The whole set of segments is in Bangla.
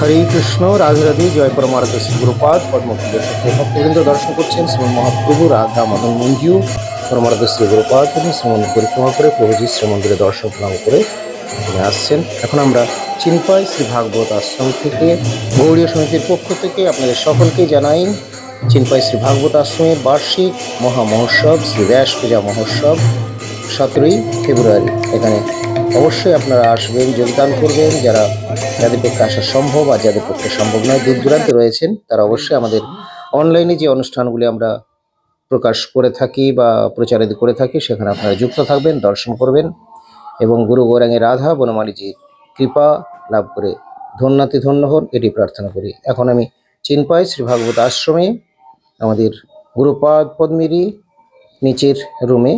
হরে কৃষ্ণ, রাধে জয় পরমার্থ গুরুপাদ ভক্তবৃন্দ দর্শন করছেন শ্রীমন মহাপ্রভু রাধা মদন মঞ্জু পরমার্থ শ্রী গুরুপাদ তিনি পরিক্রমা করে প্রভুজি শ্রীমন্দিরে দর্শন প্রণাম করে এখানে আসছেন। এখন আমরা চিনপাই শ্রী ভাগবত আশ্রম থেকে গৌড়ীয় সমিতির পক্ষ থেকে আপনাদের সকলকে জানাই, চিনপাই শ্রী ভাগবত আশ্রমের বার্ষিক মহা মহোৎসব শ্রী ব্যাস পূজা মহোৎসব। সতেরোই ফেব্রুয়ারি। এখানে অবশ্যই আপনারা আসবেন, যোগদান করবেন। যারা যাদের পক্ষে আসা সম্ভব আর যাদের পক্ষে সম্ভব নয় দূর দূরান্তে রয়েছেন, তারা অবশ্যই আমাদের অনলাইনে যে অনুষ্ঠানগুলি আমরা প্রকাশ করে থাকি বা প্রচারিত করে থাকি, সেখানে আপনারা যুক্ত থাকবেন, দর্শন করবেন এবং গুরু গৌরাঙ্গের রাধা বনমালীজির কৃপা লাভ করে ধন্যাতি ধন্য হন, এটি প্রার্থনা করি। এখন আমি চিনপাই শ্রী ভাগবত আশ্রমে আমাদের গুরুপাদ পদ্মিরি নিচের রুমে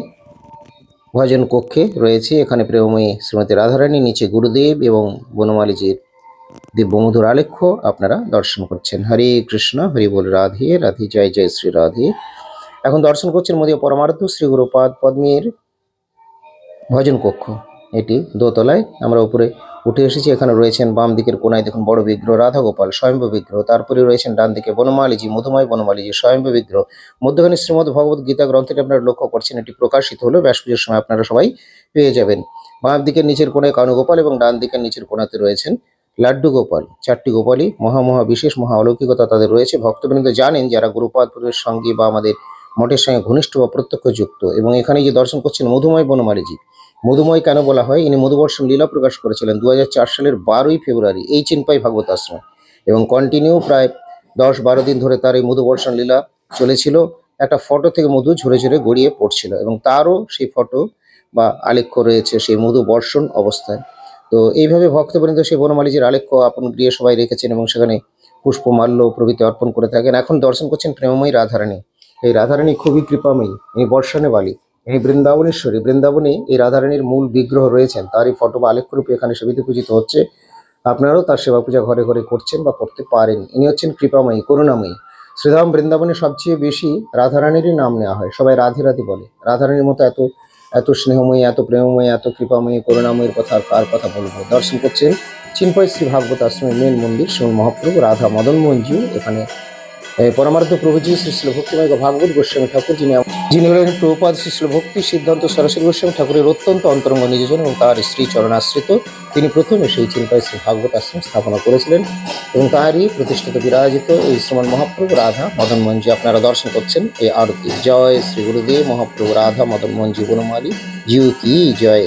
ভজন কক্ষে রয়েছে। এখানে প্রেমময়ী শ্রীমতী রাধারানী, নিচে গুরুদেব এবং বনমালীজির দিব্যমধুর আলেখ্য আপনারা দর্শন করছেন। হরে কৃষ্ণ, হরি বল, রাধে রাধে, জয় জয় শ্রী রাধে। এখন দর্শন করছেন মোদীয় পরমার্থ শ্রী গুরুপাদ পদ্মের ভজন কক্ষ। এটি দোতলায়। আমরা উপরে উঠে এসেছি, এখানে রয়েছেন বাম দিকের কোনায় দেখুন বড় বিগ্রহ রাধা গোপাল স্বয়ম্ভ বিগ্রহ, তারপরে রয়েছেন ডান দিকে বনমালীজি, মধুময় বনমালীজি, স্বয়ম্ভ বিগ্রহ। মধ্যখানে শ্রীমদ ভগবত গীতা গ্রন্থটি আপনারা লক্ষ্য করছেন, এটি প্রকাশিত হলো ব্যাস পুজোর সময় আপনারা সবাই পেয়ে যাবেন। বাম দিকের নিচের কোণায় কানুগোপাল এবং ডান দিকের নিচের কোনাতে রয়েছেন লাড্ডু গোপাল। চারটি গোপালই মহা মহা বিশেষ মহা অলৌকিকতা তাদের রয়েছে। ভক্তবৃন্দ জানেন যারা গুরুপাদপুরের সঙ্গে বা আমাদের মঠের সঙ্গে ঘনিষ্ঠ বা প্রত্যক্ষ যুক্ত এবং এখানে যে দর্শন করছেন মধুময় বনমালীজি মধুময় কেন বলা হয়? ইনি মধুবর্ষণ লীলা প্রকাশ করেছিলেন দু হাজার চার সালের বারোই ফেব্রুয়ারি এই চিনপাই ভাগবত আশ্রম এবং কন্টিনিউ প্রায় দশ বারো দিন ধরে তার এই মধুবর্ষণ লীলা চলেছিল। একটা ফটো থেকে মধু ঝরে ঝরে গড়িয়ে পড়ছিল এবং তারও সেই ফটো বা আলেখ্য রয়েছে সেই মধু বর্ষণ অবস্থায়। তো এইভাবে ভক্তবৃন্দ সেই বনমালীজির আলেখ্য আপন গৃহে সবাই রেখেছেন এবং সেখানে পুষ্পমাল্য প্রভৃতি অর্পণ করে থাকেন। এখন দর্শন করছেন প্রেমময়ী রাধারানী। এই রাধারানী খুবই কৃপাময়ী, ইনি বর্ষণে বালী। ইনি বৃন্দাবনেশ্বরী বৃন্দাবনে এই রাধারানীর মূল বিগ্রহ রয়েছেন। তারই ফটো বা আলেখ্যরূপে এখানে সেবিতে পূজিত হচ্ছে। আপনারাও তার সেবা পূজা ঘরে ঘরে করছেন বা করতে পারেন। ইনি হচ্ছেন কৃপাময়ী, করুণাময়ী। শ্রীধাম বৃন্দাবনে সবচেয়ে বেশি রাধারানীরই নাম নেওয়া হয়। সবাই রাধে রাধে বলে। রাধারানীর মতো এত এত স্নেহময়ী, এত প্রেমময়ী, এত কৃপাময়ী, করুণাময়ীর কথা কার কথা বলব? দর্শন করছেন চিনপই শ্রী ভাগবত আশ্রমের মেন মন্দির শ্রী মহাপ্রভু, রাধা মদন মোহনজিও এখানে পরমার্থ প্রভুজি শ্রী শ্রী ভক্তিময় ভাগবত গোস্বামী ঠাকুর, যিনি যিনি হলেন প্রভুপাদ শ্রী শ্রী ভক্তি সিদ্ধান্ত সরস্বতী গোস্বামী ঠাকুরের অত্যন্ত অন্তরঙ্গ নিজজন এবং তার স্ত্রী চরণাশ্রিত, তিনি প্রথমে সেই চিন্তায় শ্রী ভাগবত আশ্রম স্থাপনা করেছিলেন এবং তারই প্রতিষ্ঠিত বিরাজিত এই শ্রমণ মহাপ্রভু রাধা মদন মঞ্জি আপনারা দর্শন করছেন এই আরতি। জয় শ্রী গুরুদেব মহাপ্রভু রাধা মদন মঞ্জি বনমালী। জিউ কি জয়।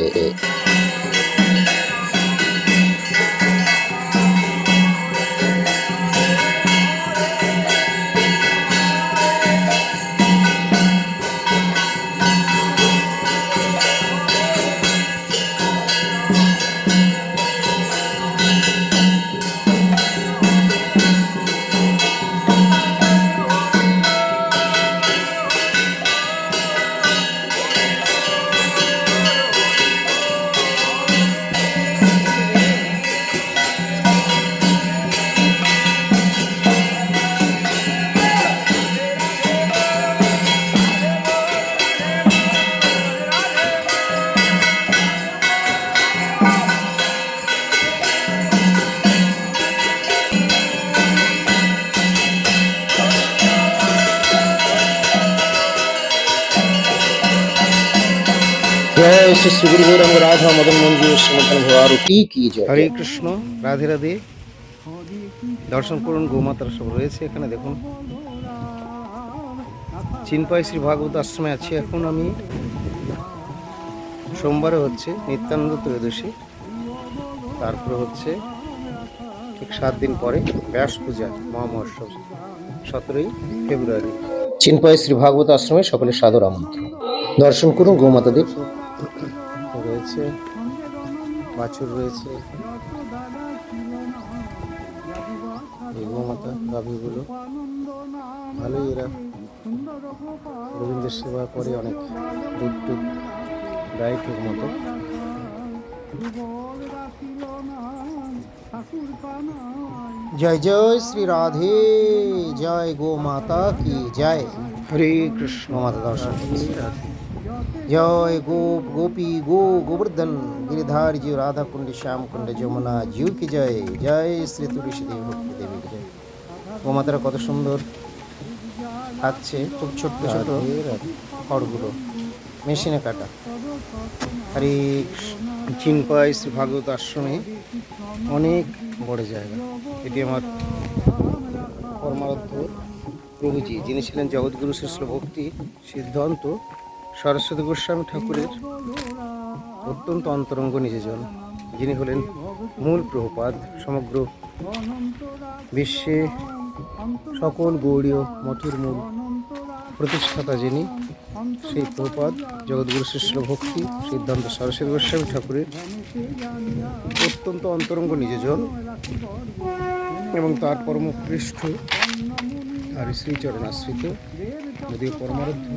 শ্রী শ্রী গুরু গৌরাঙ্গ রাধা মদন মঞ্জু শ্রীমতন আরতি কি জয়। হরে কৃষ্ণ রাধে রাধে। দর্শন করুন গোমাতার সব রয়েছে এখানে দেখুন। চিনপাই শ্রী ভাগবত আশ্রমে আছি এখন আমি। সোমবারে হচ্ছে নিত্যানন্দ ত্রয়োদশী। তারপরে হচ্ছে ঠিক সাত দিন পরে ব্যাস পূজা মহামহোৎসব সতেরোই ফেব্রুয়ারি। চিনপাই শ্রী ভাগবত আশ্রমে সকলের সাদর আমন্ত্রণ। দর্শন করুন গোমাতাদের। রয়েছে বাছুর রয়েছে গাভীগুলো। ভালোই এরা। রবীন্দ্রের সেবা করে অনেক দুধ টুধ দেয় ঠিক মতো। জয় জয় শ্রী রাধে জয় গো মাতা কি জয়। হরে কৃষ্ণ। মাতা দর্শন। জয় গোপ গোপী গো গোবর্ধন, গিরিধার জিও রাধা কুণ্ডে শ্যাম কুণ্ডে যমুনা জিউ কি জয় জয় শ্রী তুলসী দেবী ভক্তি দেবী কি জয়। গোমাতারা কত সুন্দর খাচ্ছে, খুব ছোট্ট ছোট খড়গুলো, মেশিনে কাটা। আর এই চিনপাই শ্রী ভাগবত আশ্রমে অনেক বড় জায়গা। এটি আমার কর্মারত প্রভুজি, যিনি ছিলেন জগৎগুরু শ্রী ভক্তি সিদ্ধান্ত সরস্বতী গোস্বামী ঠাকুরের অত্যন্ত অন্তরঙ্গ নিজেজন যিনি হলেন মূল প্রভুপাদ সমগ্র বিশ্বে সকল গৌড়ীয় মঠের মূল প্রতিষ্ঠাতা যিনি, সেই প্রভুপাদ জগৎগুরু শিষ্য ভক্তি সিদ্ধান্ত সরস্বতী গোস্বামী ঠাকুরের অত্যন্ত অন্তরঙ্গ নিজেজন এবং তার পরমপৃষ্ঠ আর শ্রীচরণ আশ্রিত যদিও পরমারাধ্য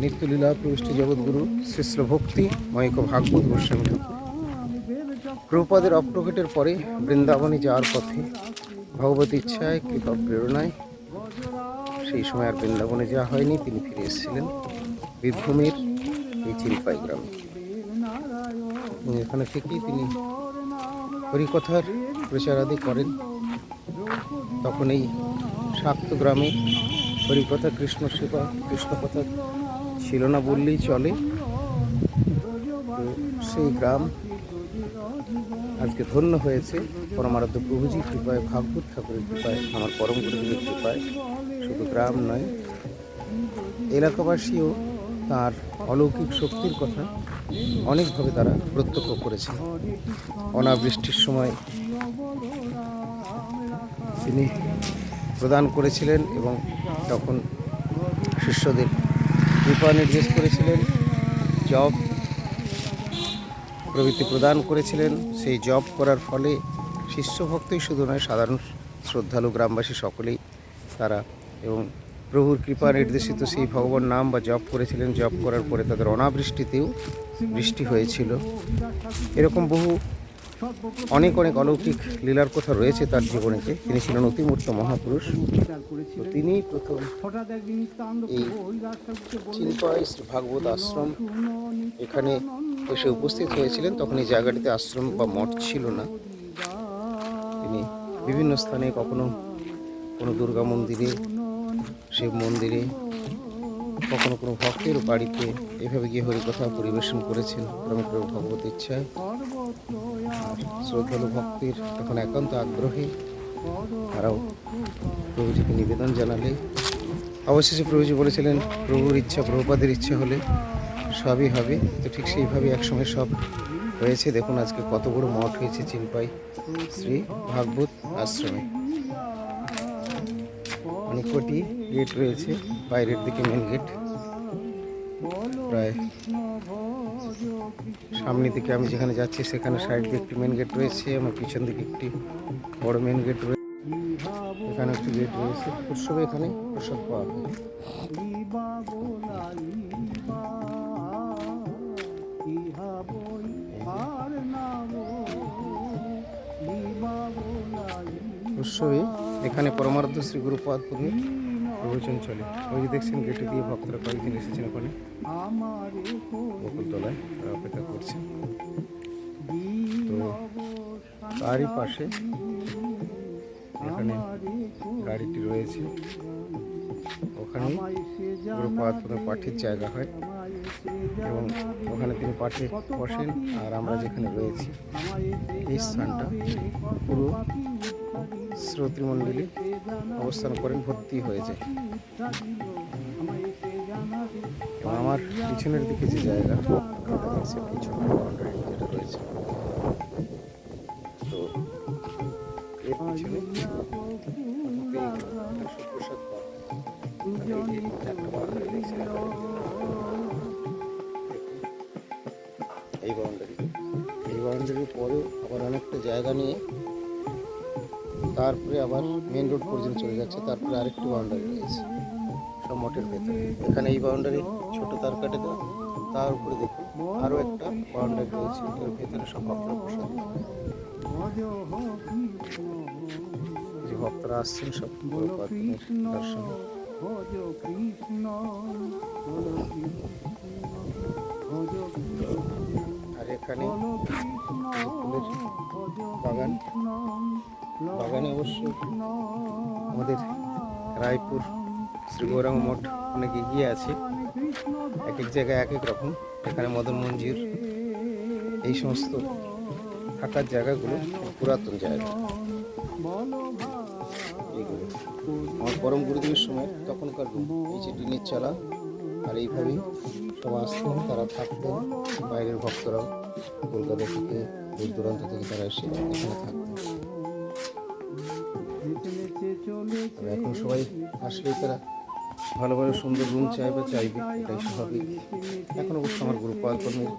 নিত্যলীলা প্রবিষ্ট জগৎগুরু শ্রীশ্র ভক্তি ময়িক ভাগবত গোস্বামী ঠাকুর। প্রভুপাদের অপ্রকটের পরে বৃন্দাবনে যাওয়ার পথে ভগবত ইচ্ছায় কৃপা প্রেরণায় সেই সময় আর বৃন্দাবনে যাওয়া হয়নি, তিনি ফিরে এসেছিলেন বীরভূমের এই চিলপাই গ্রামে। এখানে থেকেই তিনি হরিকথার প্রচারাদি করেন। তখন এই শাক্ত গ্রামে হরিকথা, কৃষ্ণ সেবা কৃষ্ণ কথা ছিল না বললেই চলে। তো সেই গ্রাম আজকে ধন্য হয়েছে। পরমারাধ্য প্রভুজি কৃপায় ভাগবত ঠাকুরের কৃপায়, আমার পরম গুরুদেবের কৃপায়। শুধু গ্রাম নয়, এলাকাবাসীও তার অলৌকিক শক্তির কথা অনেকভাবে তারা প্রত্যক্ষ করেছে অনাবৃষ্টির সময় তিনি প্রদান করেছিলেন এবং তখন শিষ্যদের কৃপা নির্দেশ করেছিলেন জব প্রভৃতি প্রদান করেছিলেন। সেই জব করার ফলে শিষ্য ভক্তই শুধু নয়, সাধারণ শ্রদ্ধালু গ্রামবাসী সকলেই তারা এবং প্রভুর কৃপা নির্দেশিত সেই ভগবান নাম বা জপ করেছিলেন। জপ করার পরে তাদের অনাবৃষ্টিতেও বৃষ্টি হয়েছিল। এরকম বহু অনেক অনেক অলৌকিক লীলার কথা রয়েছে তার জীবনেতে তিনি ছিলেন অতিমূর্ত মহাপুরুষ। তিনি প্রথম এই চিন্তায় শ্রী ভাগবত আশ্রম এখানে এসে উপস্থিত হয়েছিলেন। তখন এই জায়গাটিতে আশ্রম বা মঠ ছিল না। তিনি বিভিন্ন স্থানে কখনো কোনো দুর্গা মন্দিরে, শিব মন্দিরে কখনো কোনো ভক্তের বাড়িতে এভাবে গিয়ে হরিকথা পরিবেশন করেছেন ক্রমে ভগবত ইচ্ছায় শ্রদ্ধালু ভক্তির এখন একান্ত আগ্রহী তারাও প্রভুজিকে নিবেদন জানালে। অবশেষে প্রভুজি বলেছিলেন, প্রভুর ইচ্ছা, প্রভুপাদের ইচ্ছা হলে সবই হবে। তো ঠিক সেইভাবে একসময় সব হয়েছে। দেখুন আজকে কত বড় মঠ হয়েছে চিনপাই শ্রী ভাগবত আশ্রমে। অনেক কটি গেট রয়েছে, বাইরের দিকে মেন গেট প্রায় সামনে দিকে আমি যেখানে যাচ্ছি, সেখানে সাইড দিয়ে একটি মেন গেট রয়েছে, আমার পিছন দিকে একটি বড় মেন গেট রয়েছে এখানে একটি গেট রয়েছে। উৎসবে এখানে প্রসাদ পাওয়া হয় উৎসবে এখানে পরমার্থ শ্রী গুরুপাদ পূর্ণির প্রবচন চলে। ওই যে দেখছেন গেটে দিয়ে ভক্তরা কয়েকদিন এসেছেন ওখানে। বকুলতলায় তারা অপেক্ষা করছে তো তারই পাশে এখানে গাড়িটি রয়েছে। ওখানে গুরুপাদ পাঠের জায়গা হয়। এবং ওখানে তিনি পাঠে বসেন। আর আমরা যেখানে রয়েছি, এই স্থানটা পুরো শ্রোতৃমণ্ডলী অবস্থান করেন, ভর্তি হয়েছে। আমার পিছনের দিকে যে জায়গা এই বাউন্ডারি রয়েছে। তো এর পিছনে এই বাউন্ডারি এই বাউন্ডারির পরেও আবার অনেকটা জায়গা নিয়ে তারপরে আবার মেন রোড পর্যন্ত চলে যাচ্ছে, তারপরে আরেকটি বাউন্ডারি রয়েছে, সব মঠের ভেতরে। এখানে এই বাউন্ডারি ছোট তার কাটে দেওয়া, তার উপরে দেখুন, আরও একটা বাউন্ডারি রয়েছে, এর ভেতরে সব ভক্তরা প্রসাদ যে ভক্তরা আসছেন, সব দর্শনে। আর এখানে বাগান বাগানে অবশ্য আমাদের রায়পুর শ্রী গৌরাঙ্গ মঠ অনেক এগিয়ে আছে। এক এক জায়গায় এক এক রকম। এখানে মদন মঞ্জির এই সমস্ত থাকার জায়গাগুলো পুরাতন জায়গা। এইগুলো আমার পরম গুরুদেবের সময় তখনকার এই যে টিনের চালা, আর এইভাবেই সব আসতেন তারা থাকতেন বাইরের ভক্তরাও। কলকাতা থেকে, দূর দূরান্ত থেকে তারা এসে এখানে থাকতেন। সবাই আসলেই তারা ভালো ভালো সুন্দর রুম চাই বা চাইবে, এটাই স্বাভাবিক। এখন অবশ্য আমার গ্রুপ কর্মের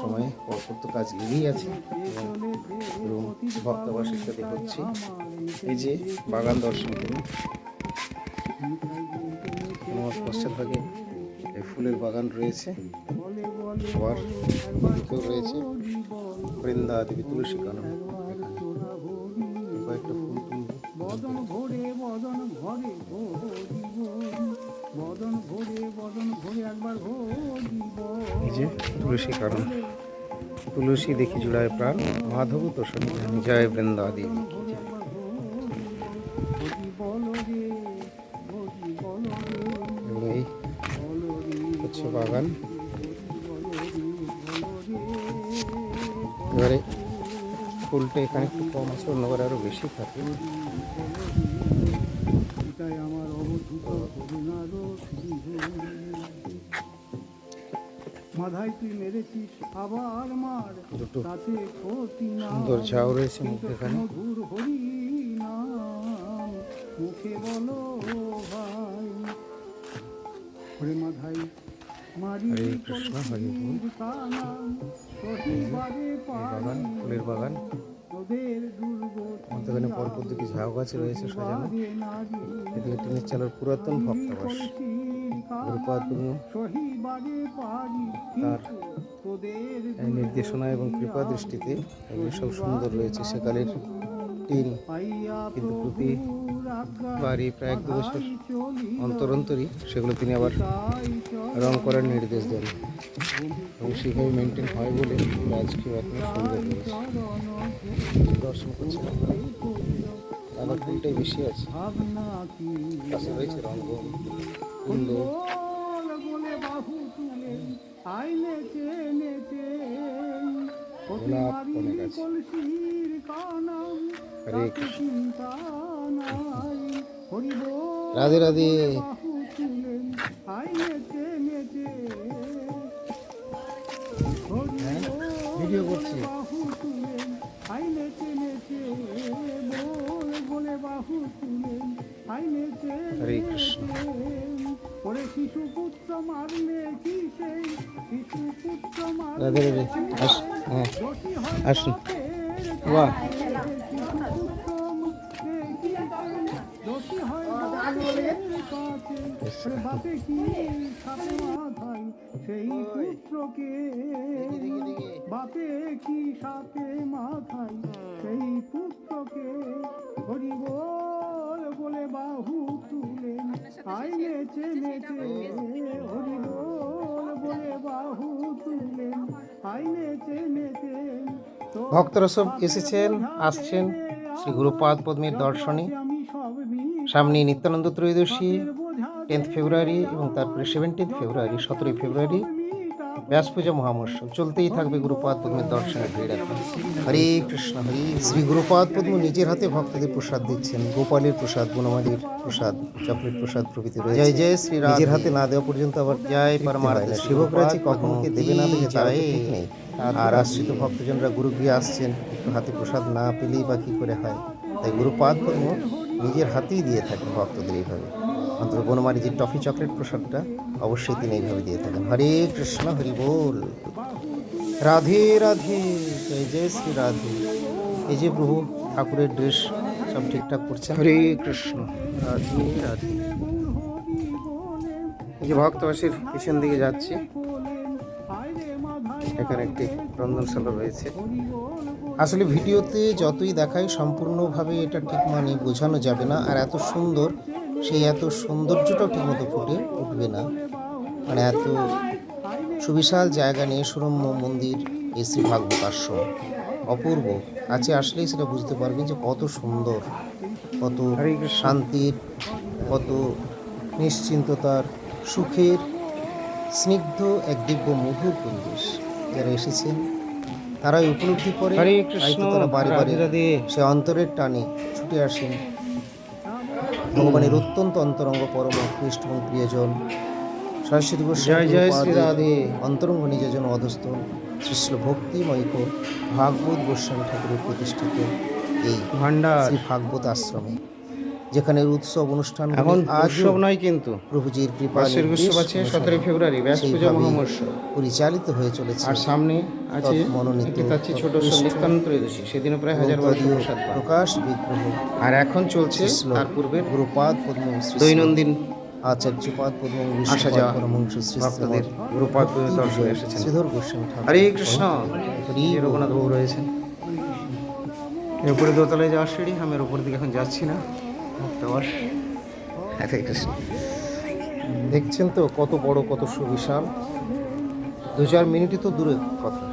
সময় পরপর তো কাজ এগিয়েই আছে, এবং রুম ভক্তাবাস ইত্যাদি হচ্ছে এই যে বাগান দর্শন করুন। আমার পশ্চাৎভাগে এই ফুলের বাগান রয়েছে, আবার রয়েছে বৃন্দা দেবী তুলসী কানন। কয়েকটা বদন ভরে বদন ভরে জীবন বদন ভরে বদন ভরে একবার এই যে তুলসী কারণ। তুলসী দেখি জুড়ায় প্রাণ। মাধব তো সন্ধানী জয় বৃন্দা দেবী কি জয়। ভোজি বলো রে ভোজি বলো রে এবং এই হচ্ছে বাগান। এবারে ফুলটা এখানে একটু কম আছে অন্যবার আরও বেশি থাকে। এটাই আমার অবধূত মাথায় তুই মেরেছিস আবার মার। দুটো তাতে ক্ষতি না সুন্দর ঝাউ রয়েছে মুখে এখানে। মধুর হরি নাম মুখে বলো ভাই। মাথায় মারি হরে কৃষ্ণ, হরে বাগান ফুলের বাগান মধ্যখানে পরপর দুটি ঝাউ গাছ রয়েছে সাজানো এদিকে টিনের চালার পুরাতন ভক্তাবাস তার নির্দেশনা এবং কৃপা দৃষ্টিতে এগুলো সব সুন্দর রয়েছে। সেকালের পাইয়া কিন্তু প্রতি বাড়ি প্রায় এক দু বছর অন্তর অন্তরই সেগুলো তিনি আবার রং করার নির্দেশ দেন। এবং সেইভাবে মেনটেন হয় বলে আজকেও এখনও সুন্দর দর্শন আপনারা সাদা ফুলটাই বেশি আছে। রয়েছে রঙ্গন কুন্দ তুলে আইনে চেনেছে গোলাপ অনেক আছে। হরে রাধে। রাধে হ্যাঁ, বল ভিডিও করছি। হরে কৃষ্ণ। চেনেছে ওরে আসুন। বাহ। সেই হয় পুত্রকে বাপে কি সাপে মাথায় সেই পুত্রকে বলে বাহু তুলে আইনে চেনেছে হরি বল বলে বাহু তুলে আইনে চেনেছে ভক্তরা সব এসেছেন, আসছেন শ্রী গুরুপাদ পদ্মীর দর্শনে। সামনে নিত্যানন্দ ত্রয়োদশী, টেন্থ ফেব্রুয়ারি এবং তারপরে সেভেন্টিন্থ ফেব্রুয়ারি, সতেরোই ফেব্রুয়ারি। ব্যাস পূজা মহামোৎসব চলতেই থাকবে গুরুপাদ পদ্মের দর্শনের ভিড় এখন। হরে কৃষ্ণ হরে শ্রী গুরুপাদ পদ্ম নিজের হাতে ভক্তদের প্রসাদ দিচ্ছেন। গোপালের প্রসাদ বনমালীর প্রসাদ চকলেট প্রসাদ প্রভৃতি রয়েছে। জয় জয় শ্রী নিজের হাতে না দেওয়া পর্যন্ত আবার জয় পরমার্থ। সেবকরাজি কখন কে দেবে না দেবে তার তো ঠিক নেই। আর আশ্রিত ভক্তজনরা গুরু গুরুগৃহে আসছেন একটু হাতে প্রসাদ না পেলেই বা কি করে হয়? তাই গুরুপাদ পদ্ম নিজের হাতেই দিয়ে থাকেন ভক্তদের এইভাবে। অন্তত বনমালী যে টফি চকলেট প্রসাদটা, অবশ্যই তিনি এইভাবে দিয়ে থাকেন। হরে কৃষ্ণ, হরি বল। রাধে রাধে, জয় জয় শ্রী রাধে। এই যে প্রভু ঠাকুরের ড্রেস সব ঠিকঠাক করছে। হরে কৃষ্ণ, রাধে রাধে। এই যে ভক্তবাসীর পিছন দিকে যাচ্ছি। এখানে একটি রন্ধনশালা রয়েছে। আসলে ভিডিওতে যতই দেখাই, সম্পূর্ণভাবে এটা ঠিক মানে বোঝানো যাবে না। আর এত সুন্দর সেই এত সৌন্দর্যটাও ঠিকমতো ফুটে উঠবে না। মানে এত সুবিশাল জায়গা নিয়ে সুরম্য মন্দির এই শ্রী আশ্রম অপূর্ব। কাছে আসলেই সেটা বুঝতে পারবেন যে কত সুন্দর কত শান্তির কত নিশ্চিন্ততার সুখের স্নিগ্ধ এক দিব্য মধুর পরিবেশ। যারা এসেছেন তারাই উপলব্ধি করে তারা বাড়ি সে অন্তরের টানে ছুটে আসেন। ভগবানের অত্যন্ত অন্তরঙ্গ পরম কৃষ্ণ এবং প্রিয়জন। সরস্বতী গোস্বামী জয় শ্রী রাধে অন্তরঙ্গ নিজজন অধস্থ শ্রীশ্ল ভক্তিময়ক ভাগবত গোস্বামী ঠাকুরের প্রতিষ্ঠিত এই ভাণ্ডার। শ্রী ভাগবত আশ্রমে। যেখানে উৎসব অনুষ্ঠান এখন উৎসব নয় কিন্তু। প্রভুজির কৃপা উৎসব আছে সতেরোই ফেব্রুয়ারি ব্যাস পূজা মহামর্ষব পরিচালিত হয়ে চলেছে। আর সামনে আছে মনোনীত ছোট নিত্যানন্দ ত্রয়োদশী সেদিনও প্রায় হাজার বারোশো প্রকাশ বিগ্রহ আর এখন চলছে তার পূর্বে গুরুপাদ পদ্ম দৈনন্দিন আচার্যপাদ পদ্ম আসা যাওয়া ভক্তদের গুরুপাদ দর্শনে এসেছেন। শ্রীধর গোস্বামী হরে কৃষ্ণ। হরি রঘুনাথ বাবু রয়েছেন। এর উপরে দোতলায় যাওয়ার সিঁড়ি আমি এর উপর দিকে এখন যাচ্ছি না। ভক্তবাস হরে কৃষ্ণ। দেখছেন তো কত বড় কত সুবিশাল? দু চার মিনিটই তো দূরে কথা।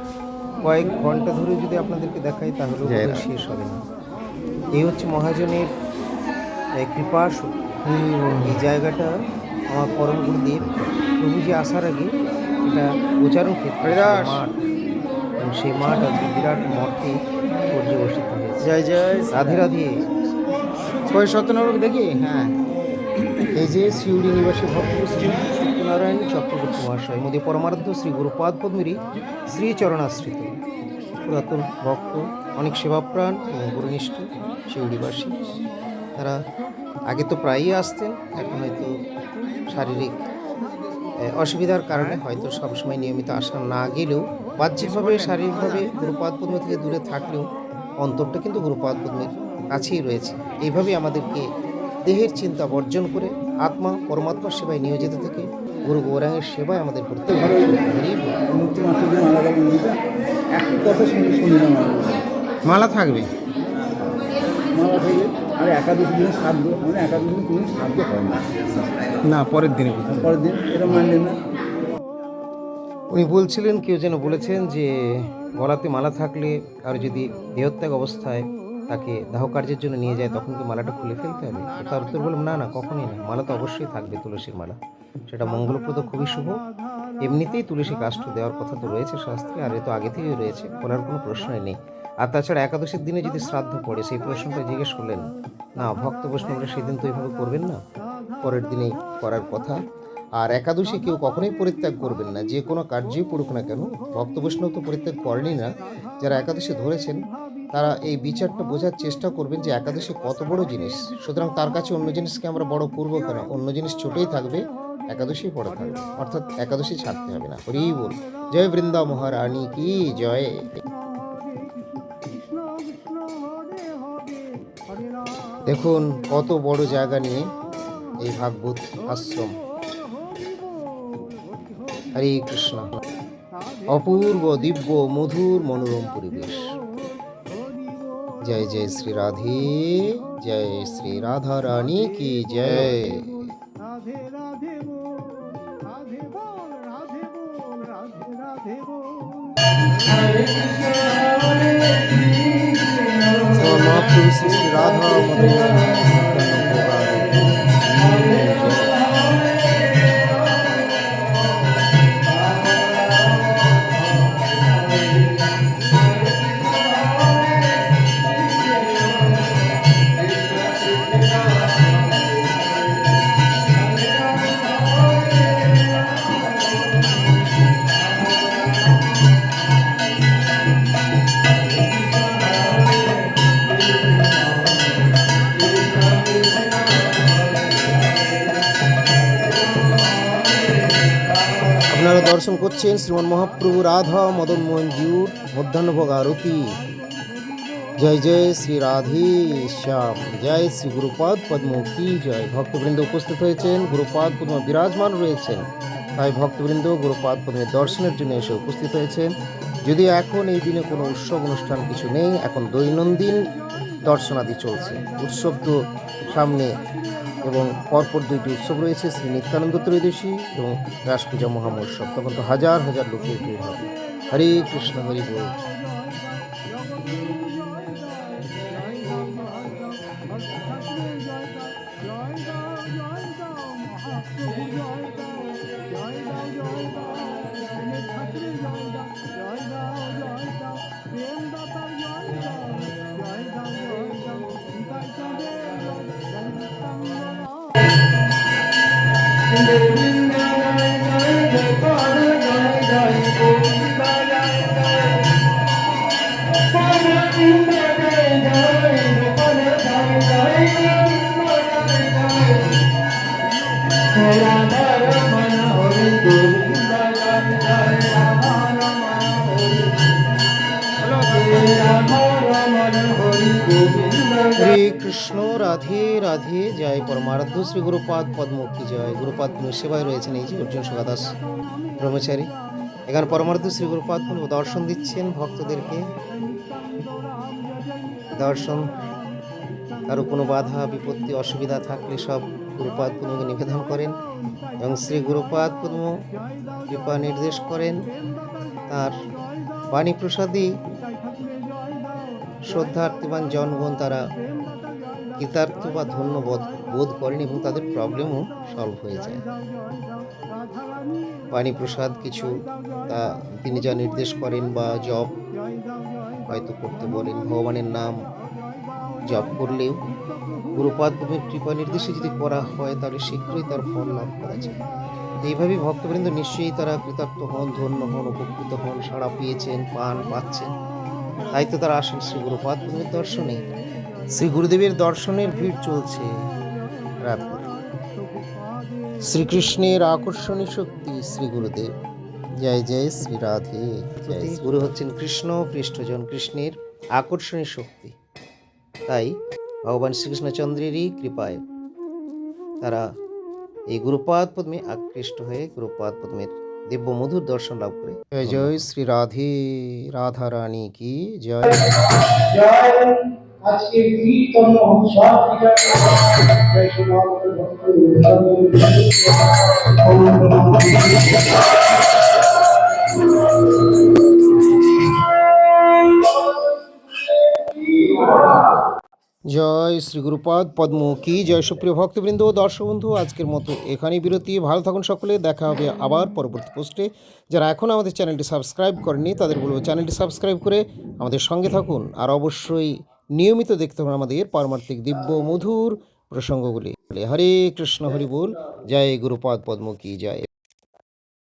কয়েক ঘণ্টা ধরে যদি আপনাদেরকে দেখাই তাহলে শেষ হবে না। এই হচ্ছে মহাজনের কৃপা এই জায়গাটা আমার পরম গুরুদেব প্রভুজি আসার আগে এটা প্রচারণ ক্ষেত্র। মাঠ। সেই মাঠ আজকে বিরাট মঠে পর্যবসিত হয়েছে। জয় জয়। রাধে রাধে। সত্যনারায়ণ দেখি? হ্যাঁ। এই যে শিউড়ি নিবাসী ভক্ত শ্রী সত্যনারায়ণ চক্রবর্তী মহাশয় মোদী পরমারাধ্য শ্রী গুরুপাদ পদ্মেরই শ্রী চরণাশ্রিত। পুরাতন ভক্ত, অনেক সেবাপ্রাণ এবং গুরুনিষ্ঠ শিউড়িবাসী তারা আগে তো প্রায়ই আসতেন, এখন হয়তো শারীরিক অসুবিধার কারণে হয়তো সবসময় নিয়মিত আসা না গেলেও বাহ্যিকভাবে, শারীরিকভাবে গুরুপাদ পদ্ম থেকে দূরে থাকলেও অন্তরটা কিন্তু গুরুপাদ পদ্মের কাছেই রয়েছে। এইভাবেই আমাদেরকে দেহের চিন্তা বর্জন করে আত্মা পরমাত্মার সেবায় নিয়োজিত থেকে গুরু গৌরাঙ্গের সেবায় আমাদের করতে হবে। শুনে শুনলাম মালা থাকবে। আর একাদশী দিনে সাধ্য মানে একাদশী দিনে কোনো সাধ্য হয় না। না পরের দিনে পরের দিন এটা মানলেন না। উনি বলছিলেন কেউ যেন বলেছেন যে গলাতে মালা থাকলে আর যদি দেহত্যাগ অবস্থায় তাকে দাহ কার্যের জন্য নিয়ে যায়, তখন কি মালাটা খুলে ফেলতে হবে? তার উত্তর বললাম না না, কখনই না। মালা তো অবশ্যই থাকবে, তুলসীর মালা। সেটা মঙ্গলপ্রদ, খুবই শুভ। এমনিতেই তুলসী কাষ্ঠ দেওয়ার কথা তো রয়েছে শাস্ত্রে, আর এ তো আগে থেকেই রয়েছে, বলার কোনো প্রশ্নই নেই। আর তাছাড়া একাদশীর দিনে যদি শ্রাদ্ধ পড়ে, সেই প্রশ্নটা জিজ্ঞেস করলেন, না, ভক্ত বৈষ্ণবরা সেদিন তো এইভাবে করবেন না? পরের দিনেই করার কথা। আর একাদশী কেউ কখনোই পরিত্যাগ করবেন না, যে কোনো কার্যই পড়ুক না কেন। ভক্ত বৈষ্ণব তো পরিত্যাগ করেনই না। যারা একাদশী ধরেছেন তারা এই বিচারটা বোঝার চেষ্টা করবেন যে একাদশী কত বড় জিনিস। সুতরাং তার কাছে অন্য জিনিসকে আমরা বড় করব কেন? অন্য জিনিস ছোটই থাকবে একাদশী পড়ে থাকবে। অর্থাৎ একাদশী ছাড়তে হবে না। হরি বল। জয় বৃন্দা মহারানী কি জয়? দেখুন, কত বড় জায়গা নিয়ে এই ভাগবত আশ্রম। হরে কৃষ্ণ। অপূর্ব, দিব্য, মধুর, মনোরম পরিবেশ। জয় জয় শ্রী রাধে জয় শ্রী রাধা রানী কি জয় রাধে রাধে বল রাধে বল রাধে বল রাধে রাধে বল মহাপ্রভু শ্রী শ্রী আপনারা দর্শন করছেন শ্রীমন মহাপ্রভু রাধা মদন মোহন জিউর মধ্যাহ্নভোগ আরতি। জয় জয় শ্রী রাধে শ্যাম, জয় শ্রী গুরুপাদ পদ্ম কি জয়। ভক্তবৃন্দ উপস্থিত হয়েছেন, গুরুপাদ পদ্ম বিরাজমান রয়েছেন। তাই ভক্তবৃন্দ, গুরুপাদ পদ্মের দর্শনের জন্য এসে উপস্থিত হয়েছেন। যদি এখন এই দিনে কোনো উৎসব অনুষ্ঠান কিছু নেই, এখন দৈনন্দিন দর্শনাদি চলছে। উৎসব তো সামনে এবং পরপর দুইটি উৎসব রয়েছে শ্রী নিত্যানন্দ ত্রয়োদশী এবং রাস পূজা মহামোৎসব তখন তো হাজার হাজার লোকের ভিড় হবে হরে কৃষ্ণ হরি বল Música হরে কৃষ্ণ রাধে রাধে। জয় পরমারাধ্য শ্রী গুরুপাদ পদ্মমুখী জয়। গুরুপাদ সেবায় রয়েছেন এই যে অর্জুন সগাদাস ব্রহ্মচারী। এখানে পরমারাধ্য শ্রী গুরুপাদ দর্শন দিচ্ছেন ভক্তদেরকে। দর্শন কারও কোনো বাধা বিপত্তি অসুবিধা থাকলে সব গুরুপাদ পদ্মকে নিবেদন করেন এবং শ্রী গুরুপাদ পদ্ম কৃপা নির্দেশ করেন। তার বাণী প্রসাদী শ্রদ্ধার্থীবান জনগণ তারা কৃতার্থ বা ধন্য বোধ করেন এবং তাদের প্রবলেমও সলভ হয়ে যায়। প্রসাদ কিছু, তা তিনি যা নির্দেশ করেন বা জপ হয়তো করতে বলেন, ভগবানের নাম জপ করলেও গুরুপাদ ভূমির কৃপা নির্দেশে যদি করা হয়, তাহলে শীঘ্রই তার ফল লাভ করা যায়। এইভাবেই ভক্তবৃন্দ নিশ্চয়ই তারা কৃতার্থ হন, ধন্য হন, উপকৃত হন, সাড়া পেয়েছেন, পান, পাচ্ছেন। তাই তো তারা আসেন শ্রী গুরুপাদ দর্শনে শ্রী গুরুদেবের দর্শনের ভিড় চলছে শ্রীকৃষ্ণের আকর্ষণী শক্তি শ্রী গুরুদেব। জয় জয় শ্রী রাধে, জয় গুরু। হচ্ছেন কৃষ্ণ পৃষ্ঠজন কৃষ্ণের আকর্ষণী শক্তি। তাই ভগবান শ্রীকৃষ্ণচন্দ্রেরই কৃপায় তারা এই গুরুপাদ পদ্মে আকৃষ্ট হয়ে গুরুপাদ পদ্মের দিব্য মধুর দর্শন লাভ করে জয় জয় শ্রী রাধে রাধা রানী কি জয় জয় আজকে জয় শ্রী গুরুপাদ পদ্ম কি জয় সুপ্রিয় ভক্তবৃন্দ দর্শক বন্ধু আজকের মতো এখানেই বিরতি। ভালো থাকুন সকলে, দেখা হবে আবার পরবর্তী পোস্টে। যারা এখন আমাদের চ্যানেলটি সাবস্ক্রাইব করেনি তাদের বলব চ্যানেলটি সাবস্ক্রাইব করে আমাদের সঙ্গে থাকুন। আর অবশ্যই নিয়মিত দেখতে হবে আমাদের পারমার্থিক দিব্য মধুর প্রসঙ্গগুলি। হরে কৃষ্ণ, হরি বল। জয় গুরুপাদ পদ্ম কি জয়।